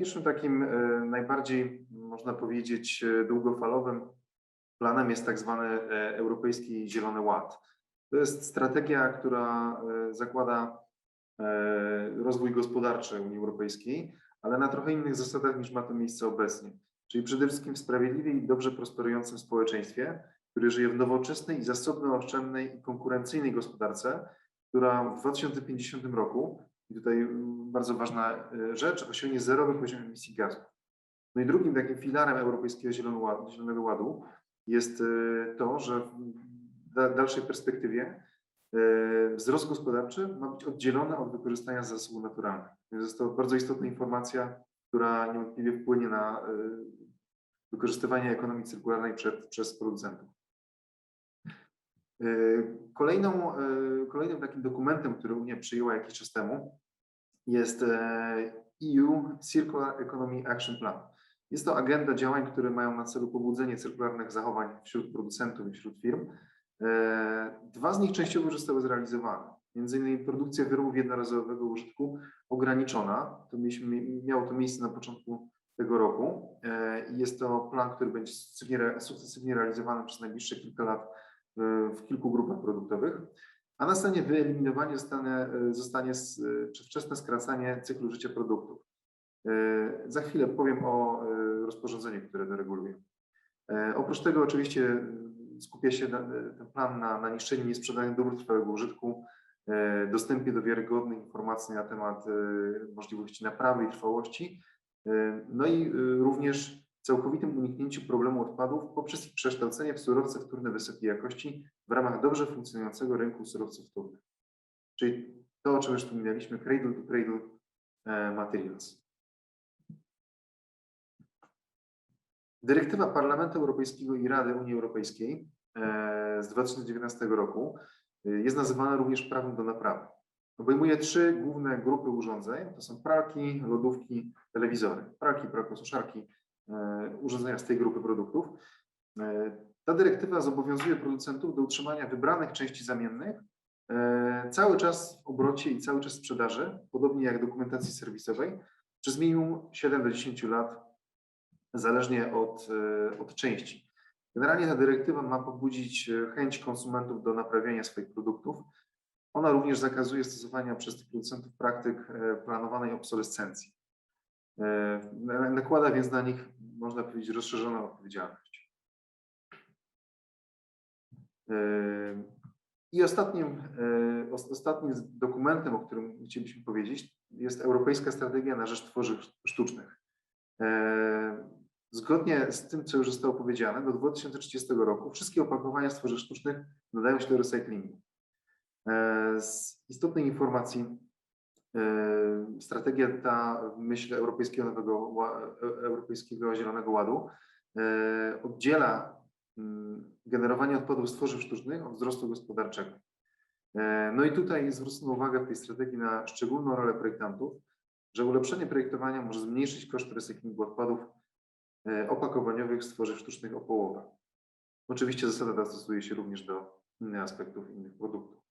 pierwszym takim e, najbardziej, można powiedzieć, e, długofalowym planem jest tak zwany e, Europejski Zielony Ład. To jest strategia, która zakłada rozwój gospodarczy Unii Europejskiej, ale na trochę innych zasadach niż ma to miejsce obecnie. Czyli przede wszystkim w sprawiedliwej i dobrze prosperującym społeczeństwie, które żyje w nowoczesnej i zasobnej, oszczędnej i konkurencyjnej gospodarce, która w 2050 roku, i tutaj bardzo ważna e, rzecz, osiągnie zerowy poziom emisji gazów. No i drugim takim filarem Europejskiego Zielonego Ładu, jest e, to, że w da- dalszej perspektywie e, wzrost gospodarczy ma być oddzielony od wykorzystania zasobów naturalnych. Więc jest to bardzo istotna informacja, która niewątpliwie wpłynie na wykorzystywanie ekonomii cyrkularnej przed, przez producentów. Kolejną, kolejnym takim dokumentem, który Unia przyjęła jakiś czas temu, jest e, EU Circular Economy Action Plan. Jest to agenda działań, które mają na celu pobudzenie cyrkularnych zachowań wśród producentów i wśród firm. E, Dwa z nich częściowo już zostały zrealizowane. Między innymi produkcja wyrobów jednorazowego użytku ograniczona. To mieliśmy, miało to miejsce na początku tego roku e, i jest to plan, który będzie sukcesywnie, re- sukcesywnie realizowany przez najbliższe kilka lat e, w kilku grupach produktowych. A następnie wyeliminowanie zostanie, zostanie s- czy wczesne skracanie cyklu życia produktów. E, Za chwilę powiem o e, rozporządzeniu, które to reguluje. E, Oprócz tego oczywiście e, skupia się e, ten plan na, na niszczeniu niesprzedanych dóbr trwałego użytku, e, dostępie do wiarygodnych informacji na temat e, możliwości naprawy i trwałości, e, no i e, również całkowitym uniknięciu problemu odpadów poprzez przekształcenie w surowce wtórne wysokiej jakości w ramach dobrze funkcjonującego rynku surowców wtórnych. Czyli to, o czym już wspominaliśmy, cradle to cradle e, materials. Dyrektywa Parlamentu Europejskiego i Rady Unii Europejskiej e, z 2019 roku e, jest nazywana również prawem do naprawy. Obejmuje trzy główne grupy urządzeń. To są pralki, lodówki, telewizory. Pralki, pralkosuszarki, urządzenia z tej grupy produktów. E, Ta dyrektywa zobowiązuje producentów do utrzymania wybranych części zamiennych e, cały czas w obrocie i cały czas w sprzedaży, podobnie jak dokumentacji serwisowej, przez minimum 7 do 10 lat zależnie od, e, od części. Generalnie ta dyrektywa ma pobudzić e, chęć konsumentów do naprawiania swoich produktów. Ona również zakazuje stosowania przez tych producentów praktyk e, planowanej obsolescencji. E, na- Nakłada więc na nich, można powiedzieć, rozszerzoną odpowiedzialność. E, I ostatnim, os- ostatnim dokumentem, o którym chcielibyśmy powiedzieć, jest Europejska Strategia na rzecz tworzyw sztucznych. E, Zgodnie z tym, co już zostało powiedziane, do 2030 roku wszystkie opakowania z tworzyw sztucznych nadają się do recyklingu. Z istotnej informacji, strategia ta w myśl Europejskiego, Nowego, e- Europejskiego Zielonego Ładu e, oddziela mm, generowanie odpadów z tworzyw sztucznych od wzrostu gospodarczego. No i tutaj zwrócono uwagę w tej strategii na szczególną rolę projektantów, że ulepszenie projektowania może zmniejszyć koszty recyklingu odpadów opakowaniowych z tworzyw sztucznych o połowę. Oczywiście zasada ta stosuje się również do innych aspektów innych produktów.